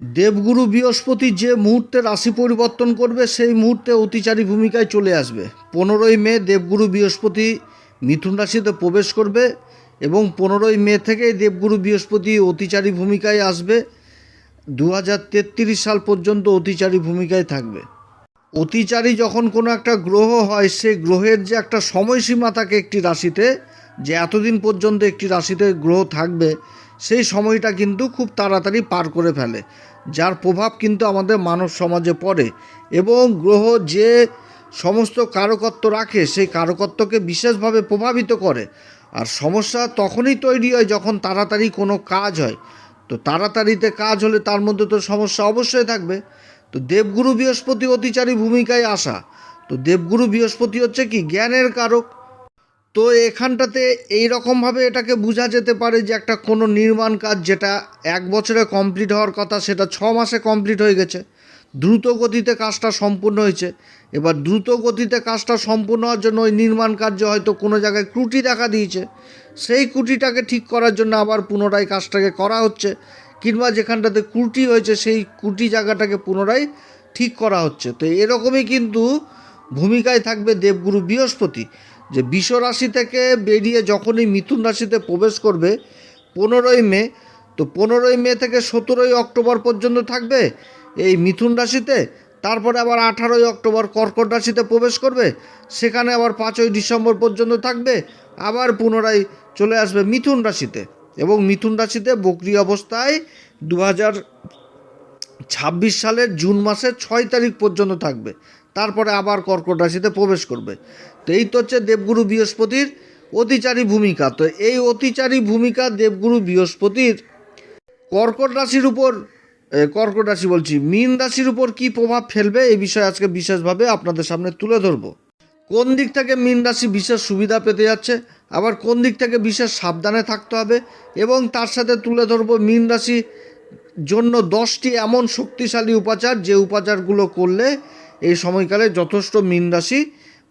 দেবগুরু বৃহস্পতি যে মুহূর্তে রাশি পরিবর্তন করবে, সেই মুহূর্তে অতিচারী ভূমিকায় চলে আসবে। পনেরোই মে দেবগুরু বৃহস্পতি মিথুন রাশিতে প্রবেশ করবে এবং পনেরোই মে থেকেই দেবগুরু বৃহস্পতি অতিচারী ভূমিকায় আসবে। দু হাজার তেত্রিশ সাল পর্যন্ত অতিচারী ভূমিকায় থাকবে। অতিচারী যখন কোনো একটা গ্রহ হয় সে গ্রহের যে একটা সময়সীমা থাকে একটি রাশিতে, যে এতদিন পর্যন্ত একটি রাশিতে গ্রহ থাকবে, সেই সময়টা কিন্তু খুব তাড়াতাড়ি পার করে ফেলে। যার প্রভাব কিন্তু আমাদের মানব সমাজে পড়ে এবং গ্রহ যে সমস্ত কারকত্ব রাখে, সেই কারকত্বকে বিশেষভাবে প্রভাবিত করে। আর সমস্যা তখনই তৈরি হয় যখন তাড়াতাড়ি কোনো কাজ হয়। তো তাড়াতাড়িতে কাজ হলে তার মধ্যে তো সমস্যা অবশ্যই থাকবে। তো দেবগুরু বৃহস্পতি অতিচারী ভূমিকায় আসা। তো দেবগুরু বৃহস্পতি হচ্ছে কি? জ্ঞানের কারক। তো এখানটাতে এই রকমভাবে এটাকে বোঝা যেতে পারে যে একটা কোনো নির্মাণ কাজ যেটা এক বছরে কমপ্লিট হওয়ার কথা, সেটা ছ মাসে কমপ্লিট হয়ে গেছে। দ্রুত গতিতে কাজটা সম্পূর্ণ হয়েছে। এবার দ্রুত গতিতে কাজটা সম্পূর্ণ হওয়ার জন্য ওই নির্মাণ কার্যে হয়তো কোনো জায়গায় ত্রুটি দেখা দিয়েছে। সেই ত্রুটিটাকে ঠিক করার জন্য আবার পুনরায় কাজটাকে করা হচ্ছে কিংবা যেখানটাতে ত্রুটি হয়েছে সেই ত্রুটি জায়গাটাকে পুনরায় ঠিক করা হচ্ছে। তো এরকমই কিন্তু ভূমিকায় থাকবে দেবগুরু বৃহস্পতি। যে বিষ রাশি থেকে বেরিয়ে যখনই মিথুন রাশিতে প্রবেশ করবে, পনেরোই মে, তো পনেরোই মে থেকে সতেরোই অক্টোবর পর্যন্ত থাকবে এই মিথুন রাশিতে। তারপরে আবার আঠারোই অক্টোবর কর্কট রাশিতে প্রবেশ করবে, সেখানে আবার পাঁচই ডিসেম্বর পর্যন্ত থাকবে, আবার পুনরায় চলে আসবে মিথুন রাশিতে। এবং মিথুন রাশিতে বকরি অবস্থায় দু হাজার ছাব্বিশ সালের জুন মাসের ছয় তারিখ পর্যন্ত থাকবে। তারপরে আবার কর্কট রাশিতে প্রবেশ করবে। তো এই তো হচ্ছে দেবগুরু বৃহস্পতির অতিচারী ভূমিকা। তো এই অতিচারী ভূমিকা দেবগুরু বৃহস্পতির কর্কট রাশির উপর কর্কট রাশি বলছি, মীন রাশির উপর কি প্রভাব ফেলবে এই বিষয়ে আজকে বিশেষভাবে আপনাদের সামনে তুলে ধরবো। কোন দিক থেকে মীন রাশি বিশেষ সুবিধা পেতে যাচ্ছে, আবার কোন দিক থেকে বিশেষ সাবধানে থাকতে হবে, এবং তার সাথে তুলে ধরবো মীন রাশি জন্য দশটি এমন শক্তিশালী উপাচার, যে উপাচারগুলো করলে এই সময়কালে যথেষ্ট মীন রাশি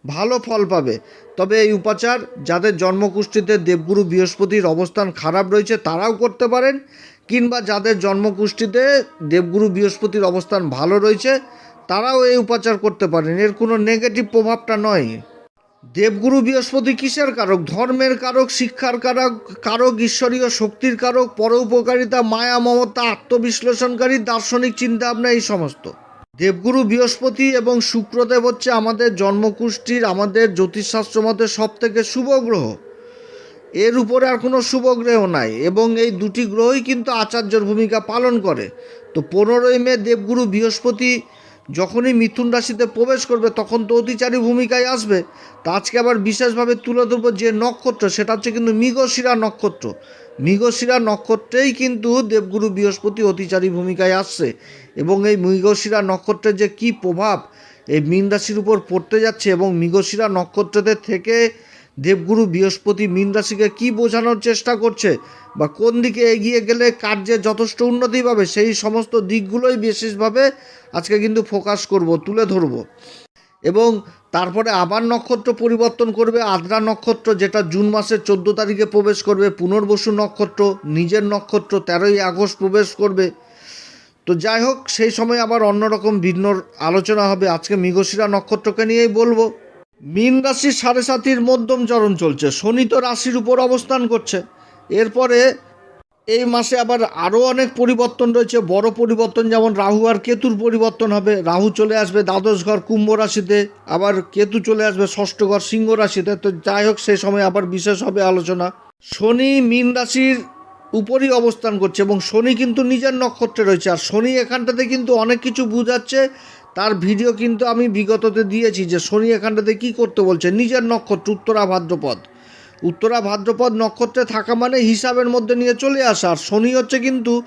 ভালো ফল পাবে। তবে এই উপাচার যাদের জন্মকুষ্ঠিতে দেবগুরু বৃহস্পতির অবস্থান খারাপ রয়েছে, তারাও করতে পারেন। কিংবা যাদের জন্মকুষ্ঠিতে দেবগুরু বৃহস্পতির অবস্থান ভালো রয়েছে, তারাও এই উপাচার করতে পারেন। এর কোনো নেগেটিভ প্রভাবটা নয়। দেবগুরু বৃহস্পতি কিসের কারক? ধর্মের কারক, শিক্ষার কারক কারক, ঈশ্বরীয় শক্তির কারক, পরোপকারিতা, মায়া, মমতা, আত্মবিশ্লেষণকারী, দার্শনিক চিন্তা ভাবনা এই সমস্ত। দেবগুরু বৃহস্পতি এবং শুক্রদেব হচ্ছে আমাদের জন্মকুষ্ঠির আমাদের জ্যোতিষশাস্ত্র মতে সব থেকে শুভ গ্রহ। এর উপরে আর কোনো শুভ গ্রহ নাই এবং এই দুটি গ্রহই কিন্তু আচার্যর ভূমিকা পালন করে। তো পনেরোই মে দেবগুরু বৃহস্পতি যখনই মিথুন রাশিতে প্রবেশ করবে তখন তো অতিচারী ভূমিকায় আসবে। তা আজকে আবার বিশেষভাবে তুলে ধরবো যে নক্ষত্র, সেটা হচ্ছে কিন্তু মৃগশিরা নক্ষত্র। মৃগশিরা নক্ষত্রেই কিন্তু দেবগুরু বৃহস্পতি অতিচারী ভূমিকায় আসছে। এবং এই মৃগশিরা নক্ষত্রের যে কী প্রভাব, এই মীন রাশির উপর পড়তে যাচ্ছে এবং মৃগশিরা নক্ষত্রদের থেকে দেবগুরু বৃহস্পতি মীন রাশিকে কী বোঝানোর চেষ্টা করছে বা কোন দিকে এগিয়ে গেলে কার্যে যথেষ্ট উন্নতি পাবে, সেই সমস্ত দিকগুলোই বিশেষভাবে আজকে কিন্তু ফোকাস করব, তুলে ধরব। এবং তারপরে আবার নক্ষত্র পরিবর্তন করবে, আদ্রা নক্ষত্র যেটা জুন মাসের চোদ্দ তারিখে প্রবেশ করবে, পুনর্বসু নক্ষত্র, নিজের নক্ষত্র তেরোই আগস্ট প্রবেশ করবে। তো যাই হোক, সেই সময় আবার অন্যরকম ভিন্ন আলোচনা হবে। আজকে মৃগশিরা নক্ষত্রকে নিয়েই বলব। মীন রাশির সাড়ে সাতির মধ্যম চরণ চলছে। শনি তো রাশির উপর অবস্থান করছে। এরপরে এই মাসে আবার আরও অনেক পরিবর্তন রয়েছে। বড় পরিবর্তন যেমন রাহু আর কেতুর পরিবর্তন হবে। রাহু চলে আসবে দ্বাদশ ঘর কুম্ভ রাশিতে। আবার কেতু চলে আসবে ষষ্ঠ ঘর সিংহ রাশিতে। তো যাই হোক, সেই সময় আবার বিশেষ হবে আলোচনা। শনি মীন রাশির উপরই অবস্থান করছে এবং শনি কিন্তু নিজের নক্ষত্রে রয়েছে। আর শনি এখানটাতে কিন্তু অনেক কিছু বুঝাচ্ছে। তার ভিডিও কিন্তু আমি বিগততে দিয়েছি যে শনি এখানটাতে কী করতে বলছে? নিজের নক্ষত্র, উত্তরা, ভাদ্রপদ। উত্তরা ভাদ্রপদ নক্ষত্রে থাকা মানে হিসাবের মধ্যে নিয়ে চলে আসা। আর শনি হচ্ছে কিন্তু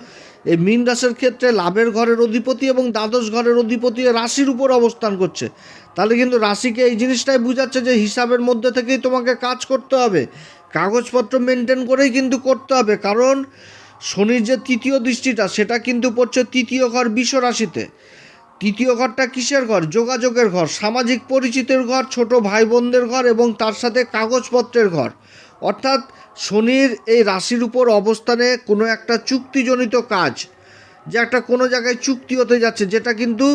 এই মীন রাশির ক্ষেত্রে লাভের ঘরের অধিপতি এবং দ্বাদশ ঘরের অধিপতি রাশির উপর অবস্থান করছে। তাহলে কিন্তু রাশিকে এই জিনিসটাই বোঝাচ্ছে যে হিসাবের মধ্যে থেকেই তোমাকে কাজ করতে হবে। কাগজপত্র মেনটেন করেই কিন্তু করতে হবে। কারণ শনির যে তৃতীয় দৃষ্টিটা, সেটা কিন্তু পড়ছে তৃতীয় ঘর বিশ্ব রাশিতে। তৃতীয় ঘরটা কিসের ঘর? যোগাযোগের ঘর, সামাজিক পরিচিতের ঘর, ছোট ভাই বোনদের ঘর এবং তার সাথে কাগজপত্রের ঘর। অর্থাৎ শনির এই রাশির উপর অবস্থানে কোনো একটা চুক্তিজনিত কাজ, যে একটা কোনো জায়গায় চুক্তি হতে যাচ্ছে, যেটা কিন্তু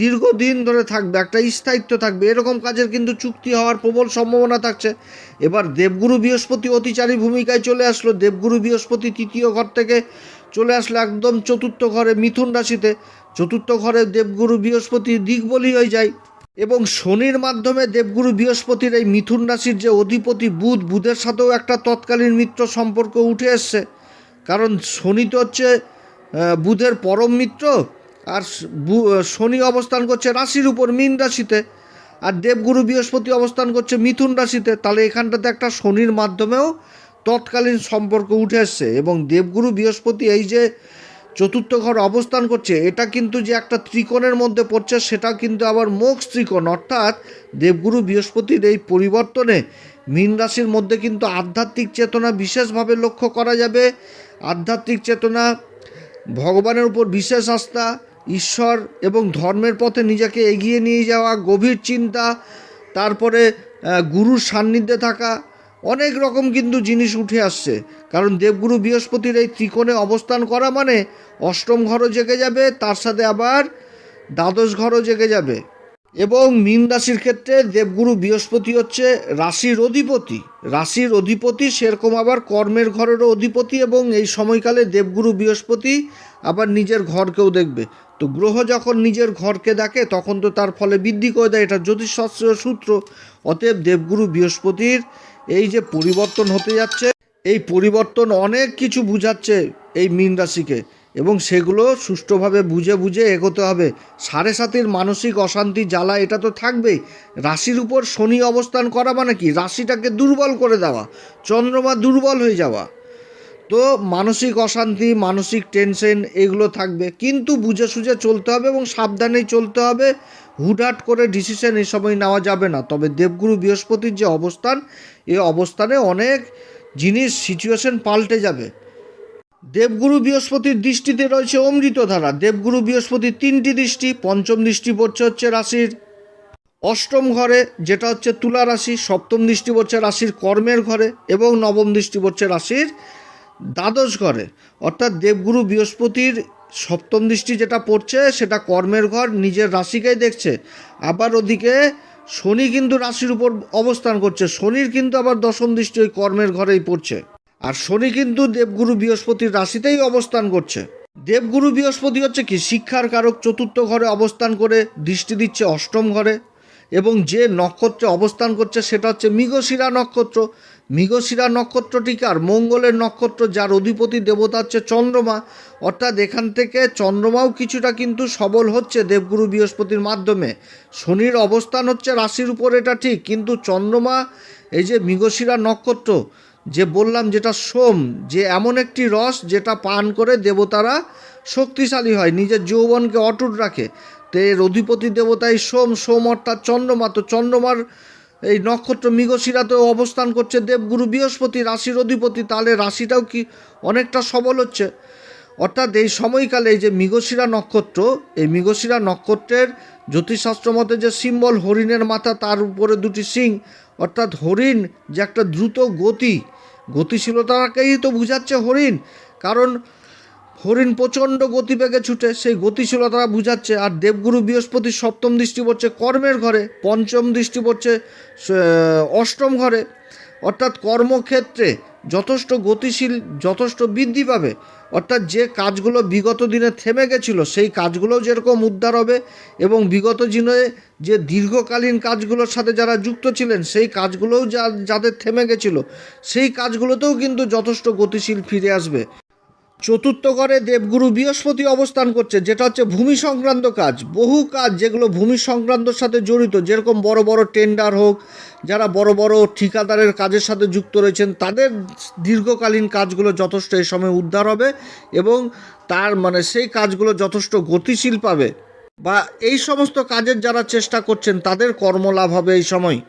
দীর্ঘদিন ধরে থাকবে, একটা স্থায়িত্ব থাকবে। এরকম কাজের কিন্তু চুক্তি হওয়ার প্রবল সম্ভাবনা থাকছে। এবার দেবগুরু বৃহস্পতি অতিচারী ভূমিকায় চলে আসলো। দেবগুরু বৃহস্পতি তৃতীয় ঘর থেকে চলে আসলো একদম চতুর্থ ঘরে মিথুন রাশিতে। চতুর্থ ঘরে দেবগুরু বৃহস্পতি দিকবলি হয়ে যায়। এবং শনির মাধ্যমে দেবগুরু বৃহস্পতির এই মিথুন রাশির যে অধিপতি বুধ, বুধের সাথেও একটা তৎকালীন মিত্র সম্পর্ক উঠে এসছে। কারণ শনি তো হচ্ছে বুধের পরম মিত্র, আর শনি অবস্থান করছে রাশির উপর, মীন রাশিতে। আর দেবগুরু বৃহস্পতি অবস্থান করছে মিথুন রাশিতে। তাহলে এখানটাতে একটা শনির মাধ্যমেও তৎকালীন সম্পর্ক উঠে এসছে। এবং দেবগুরু বৃহস্পতি এই যে চতুর্থ ঘর অবস্থান করছে, এটা কিন্তু যে একটা ত্রিকোণের মধ্যে পড়ছে, সেটা কিন্তু আবার মোক্ষ ত্রিকোণ। অর্থাৎ দেবগুরু বৃহস্পতির এই পরিবর্তনে মীন রাশির মধ্যে কিন্তু আধ্যাত্মিক চেতনা বিশেষভাবে লক্ষ্য করা যাবে। আধ্যাত্মিক চেতনা, ভগবানের উপর বিশেষ আস্থা, ঈশ্বর এবং ধর্মের পথে নিজেকে এগিয়ে নিয়ে যাওয়া, গভীর চিন্তা, তারপরে গুরুর সান্নিধ্যে থাকা অনেক রকম কিন্তু জিনিস উঠে আসছে। কারণ দেবগুরু বৃহস্পতির এই ত্রিকোণে অবস্থান করা মানে অষ্টম ঘরও জেগে যাবে, তার সাথে আবার দ্বাদশ ঘরও জেগে যাবে। এবং মীন রাশির ক্ষেত্রে দেবগুরু বৃহস্পতি হচ্ছে রাশির অধিপতি। রাশির অধিপতি সেরকম আবার কর্মের ঘরেরও অধিপতি এবং এই সময়কালে দেবগুরু বৃহস্পতি আবার নিজের ঘরকেও দেখবে। তো গ্রহ যখন নিজের ঘরকে দেখে, তখন তো তার ফলে বৃদ্ধি করে দেয়। এটা জ্যোতিষশাস্ত্রীয় সূত্র। অতএব দেবগুরু বৃহস্পতির এই যে পরিবর্তন হতে যাচ্ছে, এই পরিবর্তন অনেক কিছু বুঝাচ্ছে এই মীন রাশিকে এবং সেগুলো সুষ্ঠুভাবে বুঝে বুঝে এগোতে হবে। সাড়ে সাতির মানসিক অশান্তি, জ্বালা, এটা তো থাকবেই। রাশির উপর শনি অবস্থান করা মানে কি? রাশিটাকে দুর্বল করে দেওয়া, চন্দ্রমা দুর্বল হয়ে যাওয়া। তো মানসিক অশান্তি, মানসিক টেনশন, এগুলো থাকবে। কিন্তু বুঝে সুঝে চলতে হবে এবং সাবধানেই চলতে হবে। হুটহাট করে ডিসিশন এই সময় নেওয়া যাবে না। তবে দেবগুরু বৃহস্পতির যে অবস্থান, এ অবস্থানে অনেক জিনিস সিচুয়েশন পাল্টে যাবে। দেবগুরু বৃহস্পতির দৃষ্টিতে রয়েছে অমৃতধারা। দেবগুরু বৃহস্পতির তিনটি দৃষ্টি, পঞ্চম দৃষ্টি পড়ছে হচ্ছে রাশির। অষ্টম ঘরে যেটা হচ্ছে তুলা রাশি, সপ্তম দৃষ্টি পড়ছে রাশির কর্মের ঘরে এবং নবম দৃষ্টি পড়ছে রাশির দ্বাদশ ঘরে। অর্থাৎ দেবগুরু বৃহস্পতির সপ্তম দৃষ্টি যেটা পড়ছে, সেটা কর্মের ঘর, নিজের রাশিকেই দেখছে। আবার ওদিকে শনি কিন্তু রাশির উপর অবস্থান করছে। শনির কিন্তু আবার দশম দৃষ্টি ওই কর্মের ঘরেই পড়ছে। আর শনি কিন্তু দেবগুরু বৃহস্পতির রাশিতেই অবস্থান করছে। দেবগুরু বৃহস্পতি হচ্ছে কি? শিক্ষার কারক, চতুর্থ ঘরে অবস্থান করে দৃষ্টি দিচ্ছে অষ্টম ঘরে। এবং যে নক্ষত্রে অবস্থান করছে, সেটা হচ্ছে মৃগশিরা নক্ষত্র। মৃগশিরা নক্ষত্রটিকে আর মঙ্গলের নক্ষত্র যার অধিপতি দেবতা হচ্ছে চন্দ্রমা, অর্থাৎ এখান থেকে চন্দ্রমাও কিছুটা কিন্তু সবল হচ্ছে দেবগুরু বৃহস্পতির মাধ্যমে। শনির অবস্থান হচ্ছে রাশির উপর, এটা ঠিক, কিন্তু চন্দ্রমা, এই যে মৃগশিরা নক্ষত্র, যে বললাম যেটা সোম, যে এমন একটি রস যেটা পান করে দেবতারা শক্তিশালী হয়, নিজের যৌবনকে অটুট রাখে। তো এর অধিপতি দেবতাই সোম সোম অর্থাৎ চন্দ্রমা, তো চন্দ্রমার এই নক্ষত্র মৃগশিরাতেও অবস্থান করছে। দেবগুরু বৃহস্পতি রাশির অধিপতি, তাহলে রাশিটাও কি অনেকটা সবল হচ্ছে? অর্থাৎ এই সময়কালে এই যে মৃগশিরা নক্ষত্র, এই মৃগশিরা নক্ষত্রের জ্যোতিষশাস্ত্র মতে যে সিম্বল হরিণের মাথা, তার উপরে দুটি সিং, অর্থাৎ হরিণ যে একটা দ্রুত গতি, গতিশীলতাকেই তো বুঝাচ্ছে হরিণ। কারণ হরিণ প্রচণ্ড গতিবেগে ছুটে, সেই গতিশীলতা বুঝাচ্ছে। আর দেবগুরু বৃহস্পতি সপ্তম দৃষ্টি পড়ছে কর্মের ঘরে, পঞ্চম দৃষ্টি পড়ছে অষ্টম ঘরে। অর্থাৎ কর্মক্ষেত্রে যথেষ্ট গতিশীল, যথেষ্ট বৃদ্ধি পাবে। অর্থাৎ যে কাজগুলো বিগত দিনে থেমে গেছিল, সেই কাজগুলোও যেরকম উদ্ধার হবে এবং বিগত দিনে যে দীর্ঘকালীন কাজগুলোর সাথে যারা যুক্ত ছিলেন, সেই কাজগুলোও যা, যাদের থেমে গেছিল, সেই কাজগুলোতেও কিন্তু যথেষ্ট গতিশীল ফিরে আসবে। চতুর্থ ঘরে দেবগুরু বৃহস্পতি অবস্থান করছে, যেটা হচ্ছে ভূমি সংক্রান্ত কাজ। বহু কাজ যেগুলো ভূমি সংক্রান্তর সাথে জড়িত, যেরকম বড় বড় টেন্ডার হোক, যারা বড় বড় ঠিকাদারের কাজের সাথে যুক্ত রয়েছেন, তাদের দীর্ঘকালীন কাজগুলো যথেষ্ট এই সময় উদ্ধার হবে এবং তার মানে সেই কাজগুলো যথেষ্ট গতিশীল পাবে। বা এই সমস্ত কাজের যারা চেষ্টা করছেন, তাদের কর্মলাভ হবে এই সময়।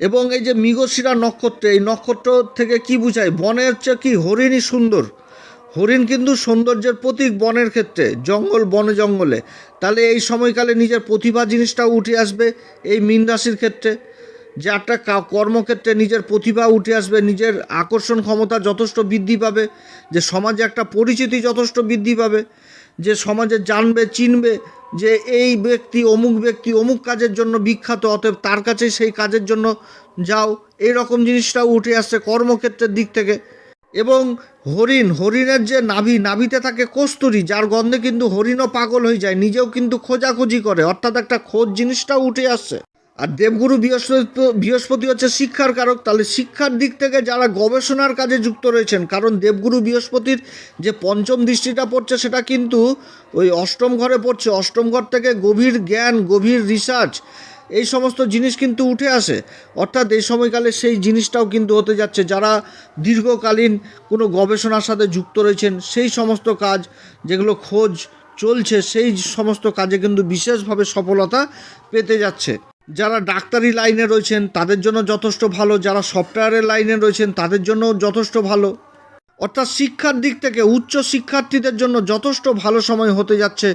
এবং এই যে মৃগশিরা নক্ষত্র, এই নক্ষত্র থেকে কি বোঝায়? বনে হচ্ছে কি হরিণী সুন্দর। হরিণ কিন্তু সৌন্দর্যের প্রতীক বনের ক্ষেত্রে, জঙ্গল বনে জঙ্গলে। তাহলে এই সময়কালে নিজের প্রতিভা জিনিসটাও উঠে আসবে এই মীন রাশির ক্ষেত্রে। যে একটা কর্মক্ষেত্রে নিজের প্রতিভা উঠে আসবে, নিজের আকর্ষণ ক্ষমতা যথেষ্ট বৃদ্ধি পাবে, যে সমাজে একটা পরিচিতি যথেষ্ট বৃদ্ধি পাবে, যে সমাজে জানবে, চিনবে যে এই ব্যক্তি অমুক ব্যক্তি অমুক কাজের জন্য বিখ্যাত, অতএব তার কাছে সেই কাজের জন্য যাও। এই রকম জিনিসটাও উঠে আসছে কর্মক্ষেত্রের দিক থেকে। এবং হরিণ, হরিণের যে নাভি, নাভিতে থাকে কস্তুরি, যার গন্ধে কিন্তু হরিণও পাগল হয়ে যায়, নিজেও কিন্তু খোঁজাখুঁজি করে। অর্থাৎ একটা খোঁজ জিনিসটাও উঠে আসছে। আর দেবগুরু বৃহস্পতি বৃহস্পতি হচ্ছে শিক্ষার কারক। তাহলে শিক্ষার দিক থেকে যারা গবেষণার কাজে যুক্ত রয়েছেন, কারণ দেবগুরু বৃহস্পতির যে পঞ্চম দৃষ্টিটা পড়ছে, সেটা কিন্তু ওই অষ্টম ঘরে পড়ছে। অষ্টম ঘর থেকে গভীর জ্ঞান, গভীর রিসার্চ এই সমস্ত জিনিস কিন্তু উঠে আসে। অর্থাৎ এই সময়কালে সেই জিনিসটাও কিন্তু হতে যাচ্ছে। যারা দীর্ঘকালীন কোনো গবেষণার সাথে যুক্ত রয়েছেন, সেই সমস্ত কাজ যেগুলো খোঁজ চলছে, সেই সমস্ত কাজে কিন্তু বিশেষভাবে সফলতা পেতে যাচ্ছে। যারা ডাক্তারি লাইনে রয়েছেন, তাদের জন্য যথেষ্ট ভালো। যারা সফটওয়্যারের লাইনে রয়েছেন, তাদের জন্য যথেষ্ট ভালো। অর্থাৎ শিক্ষার দিক থেকে উচ্চ শিক্ষার্থীদের জন্য যথেষ্ট ভালো সময় হতে যাচ্ছে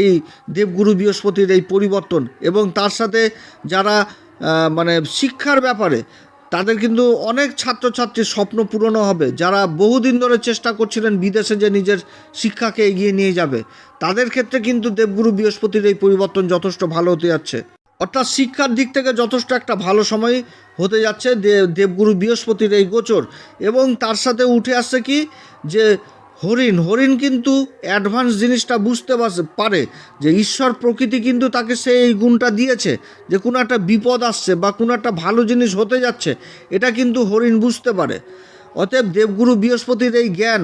এই দেবগুরু বৃহস্পতির এই পরিবর্তন এবং তার সাথে যারা মানে শিক্ষার ব্যাপারে, তাদের কিন্তু অনেক ছাত্রছাত্রীর স্বপ্ন পূরণও হবে। যারা বহুদিন ধরে চেষ্টা করছিলেন বিদেশে যে নিজের শিক্ষাকে এগিয়ে নিয়ে যাবে, তাদের ক্ষেত্রে কিন্তু দেবগুরু বৃহস্পতির এই পরিবর্তন যথেষ্ট ভালো হতে যাচ্ছে। অর্থাৎ শিক্ষার দিক থেকে যথেষ্ট একটা ভালো সময় হতে যাচ্ছে দেবগুরু বৃহস্পতির এই গোচর। এবং তার সাথে উঠে আসছে কি যে হরিণ হরিণ কিন্তু অ্যাডভান্স জিনিসটা বুঝতে পারে যে ঈশ্বর প্রকৃতি কিন্তু তাকে সেই এই গুণটা দিয়েছে যে কোনো একটা বিপদ আসছে বা কোনো একটা ভালো জিনিস হতে যাচ্ছে, এটা কিন্তু হরিণ বুঝতে পারে। অতএব দেবগুরু বৃহস্পতির এই জ্ঞান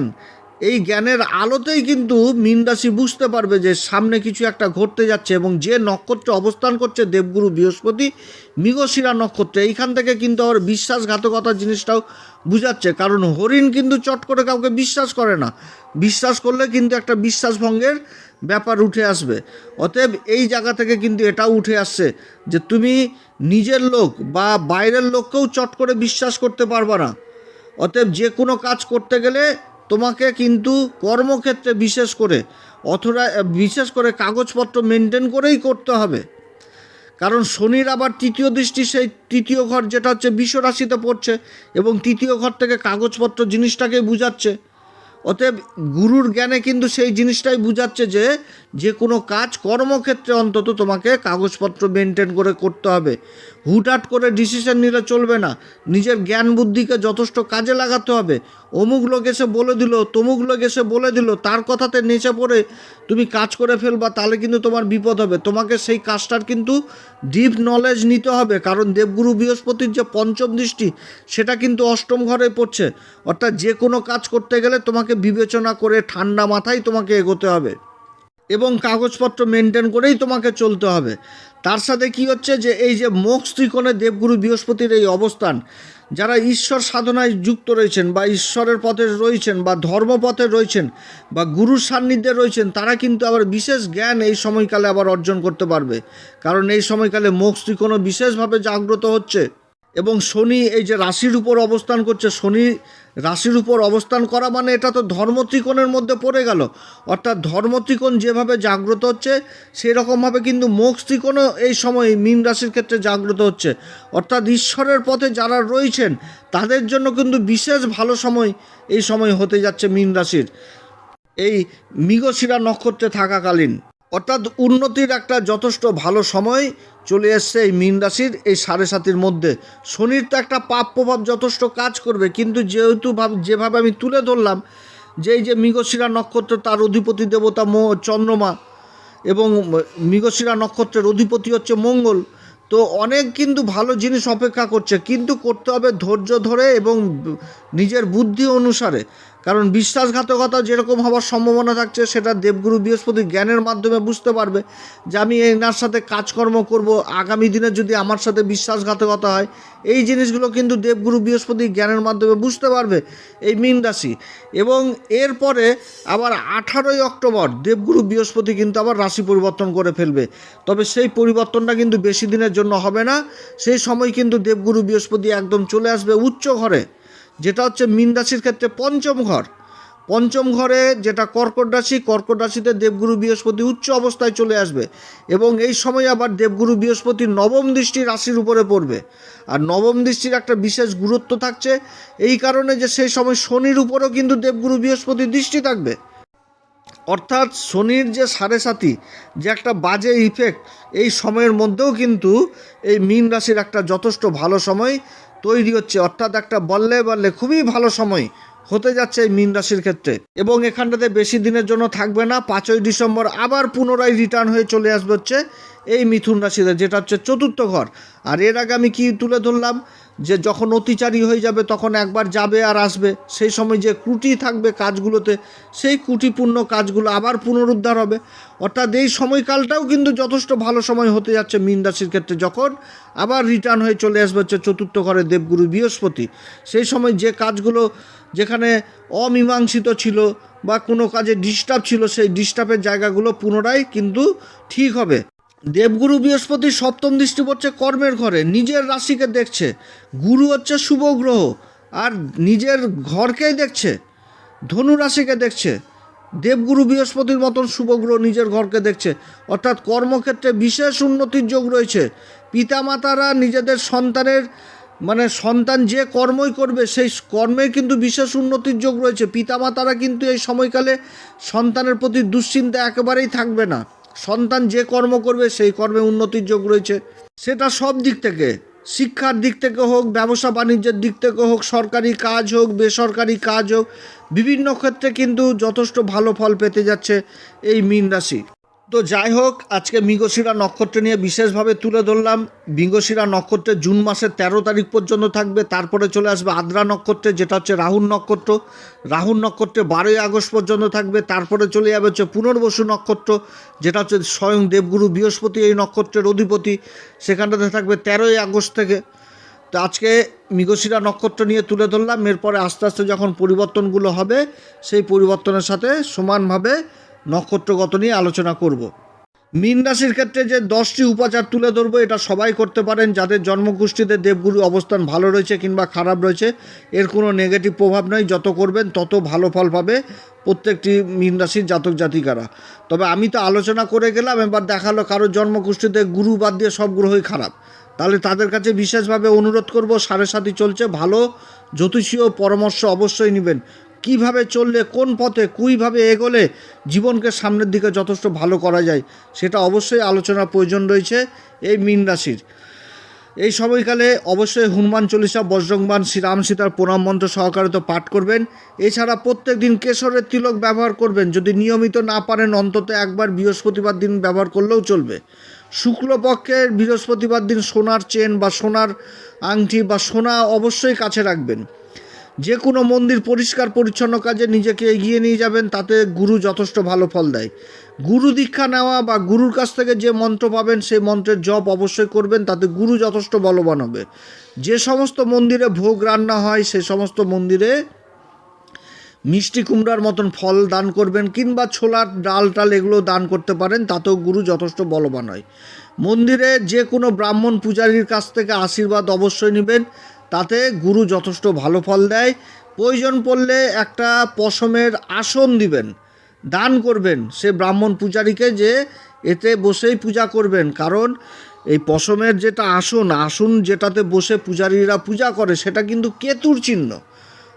এই জ্ঞানের আলোতেই কিন্তু মীন রাশি বুঝতে পারবে যে সামনে কিছু একটা ঘটতে যাচ্ছে এবং যে নক্ষত্রে অবস্থান করছে দেবগুরু বৃহস্পতি, মৃগশিরা নক্ষত্রে, এইখান থেকে কিন্তু আবার বিশ্বাসঘাতকতার জিনিসটাও বুঝাচ্ছে। কারণ হরিণ কিন্তু চট করে কাউকে বিশ্বাস করে না। বিশ্বাস করলে কিন্তু একটা বিশ্বাসভঙ্গের ব্যাপার উঠে আসবে। অতএব এই জায়গা থেকে কিন্তু এটাও উঠে আসছে যে তুমি নিজের লোক বা বাইরের লোককেও চট করে বিশ্বাস করতে পারবে না। অতএব যে কোনো কাজ করতে গেলে তোমাকে কিন্তু কর্মক্ষেত্রে বিশেষ করে অথরা বিশেষ করে কাগজপত্র মেনটেন করেই করতে হবে। কারণ শনির আবার তৃতীয় দৃষ্টি, সেই তৃতীয় ঘর যেটা হচ্ছে বিশ্ব রাশিতে পড়ছে এবং তৃতীয় ঘর থেকে কাগজপত্র জিনিসটাকে বুঝাচ্ছে। অতএব গুরুর জ্ঞানে কিন্তু সেই জিনিসটাই বুঝাচ্ছে যে যে কোনো কাজ কর্মক্ষেত্রে অন্তত তোমাকে কাগজপত্র মেনটেন করে করতে হবে। হুটহাট করে ডিসিশন নিলে চলবে না। নিজের জ্ঞান বুদ্ধিকে যথেষ্ট কাজে লাগাতে হবে। অমুক লোক এসে বলে দিল, তমুক লোক এসে বলে দিল, তার কথাতে নেচে পড়ে তুমি কাজ করে ফেলবা, তাহলে কিন্তু তোমার বিপদ হবে। তোমাকে সেই কাজটার কিন্তু ডিপ নলেজ নিতে হবে, কারণ দেবগুরু বৃহস্পতির যে পঞ্চম দৃষ্টি, সেটা কিন্তু অষ্টম ঘরে পড়ছে। অর্থাৎ যে কোনো কাজ করতে গেলে তোমাকে বিবেচনা করে ঠান্ডা মাথায় তোমাকে এগোতে হবে এবং কাগজপত্র মেনটেন করেই তোমাকে চলতে হবে। তার সাথে কি হচ্ছে যে এই যে মোক্ষ ত্রিকোণে দেবগুরু বৃহস্পতির এই অবস্থান, যারা ঈশ্বর সাধনায় যুক্ত রয়েছেন বা ঈশ্বরের পথে রয়েছেন বা ধর্মপথে রয়েছেন বা গুরুর সান্নিধ্যে রয়েছেন, তারা কিন্তু আবার বিশেষ জ্ঞান এই সময়কালে আবার অর্জন করতে পারবে। কারণ এই সময়কালে মোক্ষ ত্রিকোণও বিশেষভাবে জাগ্রত হচ্ছে। এবং শনি এই যে রাশির উপর অবস্থান করছে, শনি রাশির উপর অবস্থান করা মানে এটা তো ধর্মত্রিকোণের মধ্যে পড়ে গেল। অর্থাৎ ধর্মত্রিকোণ যেভাবে জাগ্রত হচ্ছে সেই রকমভাবে কিন্তু মোক্ষ ত্রিকোণও এই সময় মীন রাশির ক্ষেত্রে জাগ্রত হচ্ছে। অর্থাৎ ঈশ্বরের পথে যারা রয়েছেন, তাদের জন্য কিন্তু বিশেষ ভালো সময় এই সময় হতে যাচ্ছে মীন রাশির। এই মৃগশিরা নক্ষত্রে থাকাকালীন। অর্থাৎ উন্নতির একটা যথেষ্ট ভালো সময় চলে এসছে এই মীন রাশির, এই সাড়ে সাতির মধ্যে। শনির তো একটা পাপ প্রভাব যথেষ্ট কাজ করবে, কিন্তু যেহেতু ভাব- যেভাবে আমি তুলে ধরলাম, যে এই যে মৃগশিরা নক্ষত্র তার অধিপতি দেবতা চন্দ্রমা এবং মৃগশিরা নক্ষত্রের অধিপতি হচ্ছে মঙ্গল, তো অনেক কিন্তু ভালো জিনিস অপেক্ষা করছে। কিন্তু করতে হবে ধৈর্য ধরে এবং নিজের বুদ্ধি অনুসারে। কারণ বিশ্বাসঘাতকতা যেরকম হওয়ার সম্ভাবনা থাকছে, সেটা দেবগুরু বৃহস্পতি জ্ঞানের মাধ্যমে বুঝতে পারবে যে আমি এনার সাথে কাজকর্ম করব, আগামী দিনে যদি আমার সাথে বিশ্বাসঘাতকতা হয়। এই জিনিসগুলো কিন্তু দেবগুরু বৃহস্পতি জ্ঞানের মাধ্যমে বুঝতে পারবে এই মীন রাশি। এবং এরপরে আবার আঠারোই অক্টোবর দেবগুরু বৃহস্পতি কিন্তু আবার রাশি পরিবর্তন করে ফেলবে। তবে সেই পরিবর্তনটা কিন্তু বেশি দিনের জন্য হবে না। সেই সময় কিন্তু দেবগুরু বৃহস্পতি একদম চলে আসবে উচ্চ ঘরে। যেটা হচ্ছে মীন রাশির ক্ষেত্রে পঞ্চম ঘর। পঞ্চম ঘরে যেটা কর্কট রাশি, কর্কট রাশিতে দেবগুরু বৃহস্পতি উচ্চ অবস্থায় চলে আসবে এবং এই সময় আবার দেবগুরু বৃহস্পতি নবম দৃষ্টি রাশির উপরে পড়বে। আর নবম দৃষ্টির একটা বিশেষ গুরুত্ব থাকছে, এই কারণে যে সেই সময় শনির উপরেও কিন্তু দেবগুরু বৃহস্পতি দৃষ্টি থাকবে। অর্থাৎ শনির যে সাড়ে সাতি, যে একটা বাজে ইফেক্ট এই সময়ের মধ্যেও কিন্তু এই মীন রাশির একটা যথেষ্ট ভালো সময় তৈরি হচ্ছে, অর্থাৎ একটা বললে বললে খুবই ভালো সময় হতে যাচ্ছে এই মীন রাশির ক্ষেত্রে। এবং এখানটাতে বেশি দিনের জন্য থাকবে না, পাঁচই ডিসেম্বর আবার পুনরায় রিটার্ন হয়ে চলে আসবে হচ্ছে এই মিথুন রাশিতে যেটা হচ্ছে চতুর্থ ঘর। আর এর আগে আমি কি তুলে ধরলাম যে যখন অতিচারী হয়ে যাবে তখন একবার যাবে আর আসবে। সেই সময় যে ক্রুটি থাকবে কাজগুলোতে, সেই ক্রুটিপূর্ণ কাজগুলো আবার পুনরুদ্ধার হবে। অর্থাৎ এই সময়কালটাও কিন্তু যথেষ্ট ভালো সময় হতে যাচ্ছে মীন রাশির ক্ষেত্রে যখন আবার রিটার্ন হয়ে চলে আসবে হচ্ছে চতুর্থ ঘরে দেবগুরু বৃহস্পতি। সেই সময় যে কাজগুলো যেখানে অমীমাংসিত ছিল বা কোনো কাজে ডিস্টার্ব ছিল, সেই ডিস্টার্বের জায়গাগুলো পুনরায় কিন্তু ঠিক হবে। দেবগুরু বৃহস্পতি সপ্তম দৃষ্টি পড়ছে কর্মের ঘরে, নিজের রাশিকে দেখছে। গুরু হচ্ছে শুভ গ্রহ, আর নিজের ঘরকেই দেখছে। ধনু রাশিকে দেখছে। দেবগুরু বৃহস্পতির মতন শুভগ্রহ নিজের ঘরকে দেখছে। অর্থাৎ কর্মক্ষেত্রে বিশেষ উন্নতির যোগ রয়েছে। পিতামাতারা নিজেদের সন্তানের মানে সন্তান যে কর্মই করবে, সেই কর্মে কিন্তু বিশেষ উন্নতির যোগ রয়েছে। পিতামাতারা কিন্তু এই সময়কালে সন্তানের প্রতি দুশ্চিন্তা একেবারেই থাকবে না। সন্তান যে কর্ম করবে, সেই কর্মে উন্নতির যোগ রয়েছে। সেটা সব দিক থেকে, শিক্ষার দিক থেকে হোক, ব্যবসা বাণিজ্যের দিক থেকে হোক, সরকারি কাজ হোক, বেসরকারি কাজ হোক, বিভিন্ন ক্ষেত্রে কিন্তু যথেষ্ট ভালো ফল পেতে যাচ্ছে এই মীন রাশি। তো যাই হোক, আজকে মৃগশিরা নক্ষত্র নিয়ে বিশেষভাবে তুলে ধরলাম। মৃগশিরা নক্ষত্রে জুন মাসের তেরো তারিখ পর্যন্ত থাকবে। তারপরে চলে আসবে আদ্রা নক্ষত্রে, যেটা হচ্ছে রাহুল নক্ষত্র। রাহুল নক্ষত্রে বারোই আগস্ট পর্যন্ত থাকবে। তারপরে চলে যাবে হচ্ছে পুনর্বসু নক্ষত্র, যেটা হচ্ছে স্বয়ং দেবগুরু বৃহস্পতি এই নক্ষত্রের অধিপতি। সেখানটাতে থাকবে তেরোই আগস্ট থেকে। তো আজকে মৃগশিরা নক্ষত্র নিয়ে তুলে ধরলাম। এরপরে আস্তে আস্তে যখন পরিবর্তনগুলো হবে, সেই পরিবর্তনের সাথে সমানভাবে নক্ষত্রগত নিয়ে আলোচনা করব। মীন রাশির ক্ষেত্রে যে দশটি উপাচার তুলে ধরবো, এটা সবাই করতে পারেন। যাদের জন্মগোষ্ঠীতে দেবগুরু অবস্থান ভালো রয়েছে কিংবা খারাপ রয়েছে, এর কোনো নেগেটিভ প্রভাব নয় যত করবেন, তত ভালো ফল পাবে প্রত্যেকটি মীন রাশির জাতক জাতিকারা। তবে আমি তো আলোচনা করে গেলাম, এবার দেখাল কারোর জন্মগোষ্ঠীতে গুরু বাদ দিয়ে সব গ্রহই খারাপ। তাহলে তাদের কাছে বিশেষভাবে অনুরোধ করব, সাড়ে সাথী চলছে, ভালো, জ্যোতিষীয় পরামর্শ অবশ্যই নেবেন। কীভাবে চললে, কোন পথে, কুইভাবে এগোলে জীবনকে সামনের দিকে যথেষ্ট ভালো করা যায়, সেটা অবশ্যই আলোচনার প্রয়োজন রয়েছে এই মীন রাশির। এই সময়কালে অবশ্যই হনুমান চল্লিশা বজ্রংবান শ্রীরাম সীতার প্রণাম মন্ত্র সহকারে তো পাঠ করবেন। এছাড়া প্রত্যেক দিন কেশরের তিলক ব্যবহার করবেন, যদি নিয়মিত না পারেন, অন্তত একবার বৃহস্পতিবার দিন ব্যবহার করলেও চলবে। শুক্লপক্ষের বৃহস্পতিবার দিন সোনার চেন বা সোনার আংটি বা সোনা অবশ্যই কাছে রাখবেন। যে কোনো মন্দির পরিষ্কার, পরিচ্ছন্ন কাজে নিজেকে এগিয়ে নিয়ে যাবেন, তাতে গুরু যথেষ্ট ভালো ফল দেয়। গুরু দীক্ষা নেওয়া বা গুরুর কাছ থেকে যে মন্ত্র পাবেন, সেই মন্ত্রের জপ অবশ্যই করবেন, তাতে গুরু যথেষ্ট বলবান হবে। যে সমস্ত মন্দিরে ভোগ রান্না হয়, সে সমস্ত মন্দিরে মিষ্টি কুমড়ার মতন ফল দান করবেন, কিংবা ছোলার ডাল টাল এগুলো দান করতে পারেন, তাতেও গুরু যথেষ্ট বলবান হয়। মন্দিরে যে কোনো ব্রাহ্মণ পূজারীর কাছ থেকে আশীর্বাদ অবশ্যই নেবেন তাতে গুরু যথেষ্ট ভালো ফল দেয়। প্রয়োজন পড়লে একটা পশমের আসন দিবেন, দান করবেন সে ব্রাহ্মণ পূজারীকে যে এতে বসেই পূজা করবেন। কারণ এই পশমের যেটা আসন আসন যেটাতে বসে পূজারীরা পূজা করে, সেটা কিন্তু কেতুর চিহ্ন।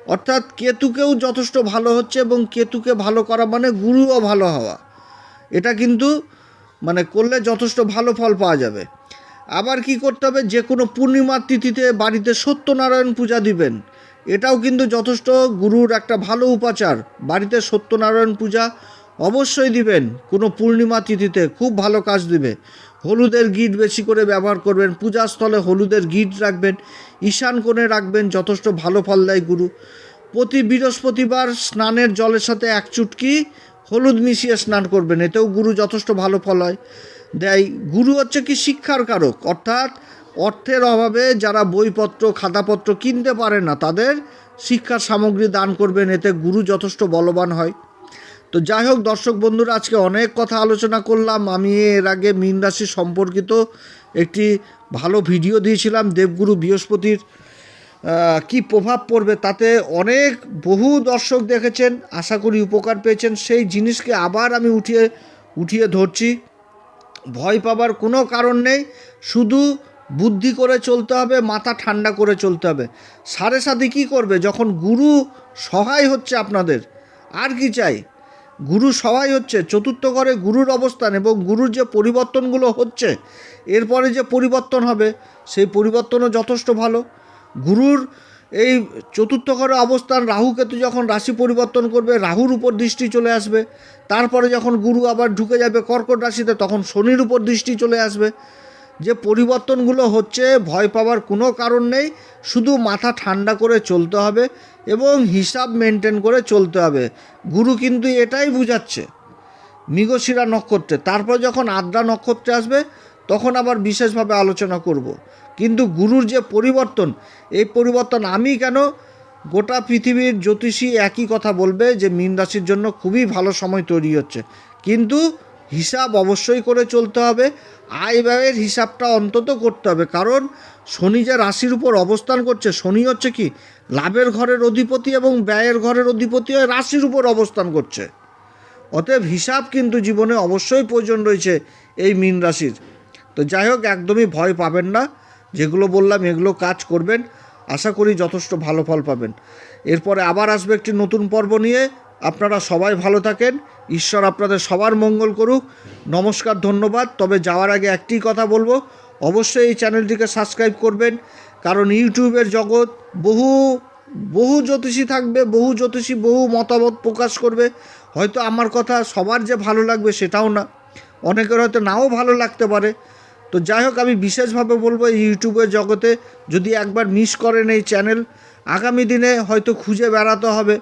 অর্থাৎ কেতুকেও যথেষ্ট ভালো হচ্ছে এবং কেতুকে ভালো করা মানে গুরুও ভালো হওয়া। এটা কিন্তু মানে করলে যথেষ্ট ভালো ফল পাওয়া যাবে। আবার কি করতে হবে? যে কোনো পূর্ণিমার তিথিতে বাড়িতে সত্যনারায়ণ পূজা দিবেন। এটাও কিন্তু যথেষ্ট গুরুর একটা ভালো উপাচার। বাড়িতে সত্যনারায়ণ পূজা অবশ্যই দিবেন। কোনো পূর্ণিমা তিথিতে খুব ভালো কাজ দিবে। হলুদের গিট বেশি করে ব্যবহার করবেন। পূজাস্থলে হলুদের গিট রাখবেন। ঈশান কোণে রাখবেন। যথেষ্ট ভালো ফল দেয় গুরু। প্রতি বৃহস্পতিবার স্নানের জলের সাথে এক চুটকি হলুদ মিশিয়ে স্নান করবেন। এতেও গুরু যথেষ্ট ভালো ফল হয়। দেয়। গুরু হচ্ছে কি শিক্ষার কারক। অর্থাৎ অর্থের অভাবে যারা বইপত্র, খাতাপত্র কিনতে পারে না, তাদের শিক্ষার সামগ্রী দান করবেন, এতে গুরু যথেষ্ট বলবান হয়। তো যাই হোক, দর্শক বন্ধুরা, আজকে অনেক কথা আলোচনা করলাম। আমি এর আগে মীন রাশি সম্পর্কিত একটি ভালো ভিডিও দিয়েছিলাম, দেবগুরু বৃহস্পতির কি প্রভাব পড়বে তাতে অনেক বহু দর্শক দেখেছেন, আশা করি উপকার পেয়েছেন। সেই জিনিসকে আবার আমি উঠিয়ে উঠিয়ে ধরছি। ভয় পাবার কোনো কারণ নেই। শুধু বুদ্ধি করে চলতে হবে, মাথা ঠান্ডা করে চলতে হবে। সাড়ে সাথে কী করবে? যখন গুরু সহায় হচ্ছে আপনাদের, আর কি চাই? গুরু সহায় হচ্ছে, চতুর্থ ঘরে গুরুর অবস্থান এবং গুরুর যে পরিবর্তনগুলো হচ্ছে, এরপরে যে পরিবর্তন হবে, সেই পরিবর্তনও যথেষ্ট ভালো। গুরুর এই চতুর্থ ঘরে অবস্থান রাহু কেতু যখন রাশি পরিবর্তন করবে, রাহুর উপর দৃষ্টি চলে আসবে। তারপরে যখন গুরু আবার ঢুকে যাবে কর্কট রাশিতে, তখন শনির উপর দৃষ্টি চলে আসবে। যে পরিবর্তনগুলো হচ্ছে, ভয় পাওয়ার কোনো কারণ নেই, শুধু মাথা ঠান্ডা করে চলতে হবে এবং হিসাব মেনটেন করে চলতে হবে। গুরু কিন্তু এটাই বুঝাচ্ছে, মৃগশিরা নক্ষত্রে। তারপর যখন আদ্রা নক্ষত্রে আসবে, তখন আবার বিশেষভাবে আলোচনা করব। কিন্তু গুরুর যে পরিবর্তন, এই পরিবর্তন আমি কেন গোটা পৃথিবীর জ্যোতিষী একই কথা বলবে যে মীন রাশির জন্য খুবই ভালো সময় তৈরি হচ্ছে। কিন্তু হিসাব অবশ্যই করে চলতে হবে। আয় ব্যয়ের হিসাবটা অন্তত করতে হবে। কারণ শনি যে রাশির উপর অবস্থান করছে, শনি হচ্ছে কি, লাভের ঘরের অধিপতি এবং ব্যয়ের ঘরের অধিপতি হয়ে রাশির উপর অবস্থান করছে। অতএব হিসাব কিন্তু জীবনে অবশ্যই প্রয়োজন রয়েছে এই মীন রাশির। তো যাই হোক, একদমই ভয় পাবেন না। যেগুলো বললাম, এগুলো কাজ করবেন। আশা করি যথেষ্ট ভালো ফল পাবেন। এরপরে আবার আসবে একটি নতুন পর্ব নিয়ে। আপনারা সবাই ভালো থাকেন। ঈশ্বর আপনাদের সবার মঙ্গল করুক। নমস্কার, ধন্যবাদ। তবে যাওয়ার আগে একটি কথা বলব। অবশ্যই এই চ্যানেলটিকে সাবস্ক্রাইব করবেন। কারণ ইউটিউবের জগৎ বহু বহু জ্যোতিষী থাকবে, বহু জ্যোতিষী বহু মতামত প্রকাশ করবে। হয়তো আমার কথা সবার যে ভালো লাগবে সেটাও না। অনেকের হয়তো নাও ভালো লাগতে পারে। তো যাই হোক, আমি বিশেষভাবে বলব এই ইউটিউবের জগতে, যদি একবার মিস করেন এই চ্যানেল আগামী দিনে হয়তো খুঁজে বেড়াতে হবে।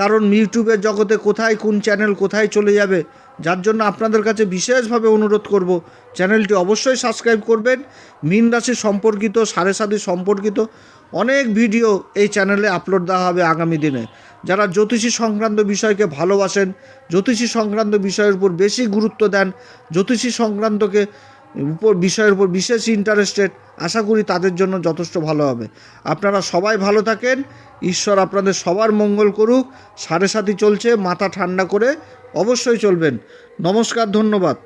কারণ ইউটিউবের জগতে কোথায় কোন চ্যানেল কোথায় চলে যাবে, যার জন্য আপনাদের কাছে বিশেষভাবে অনুরোধ করব চ্যানেলটি অবশ্যই সাবস্ক্রাইব করবেন। মিন রাশি সম্পর্কিত, সাড়ে সাথে সম্পর্কিত অনেক ভিডিও এই চ্যানেলে আপলোড দেওয়া হবে আগামী দিনে। যারা জ্যোতিষী সংক্রান্ত বিষয়কে ভালোবাসেন, জ্যোতিষী সংক্রান্ত বিষয়ের উপর বেশি গুরুত্ব দেন, জ্যোতিষী সংক্রান্তকে উপর বিষয়ের উপর বিশেষ ইন্টারেস্টেড আশা করি তাদের জন্য যথেষ্ট ভালো হবে। আপনারা সবাই ভালো থাকেন, ঈশ্বর আপনাদের সবার মঙ্গল করুক, সাড়ে সাথী চলছে, মাথা ঠান্ডা করে অবশ্যই চলবেন। নমস্কার, ধন্যবাদ।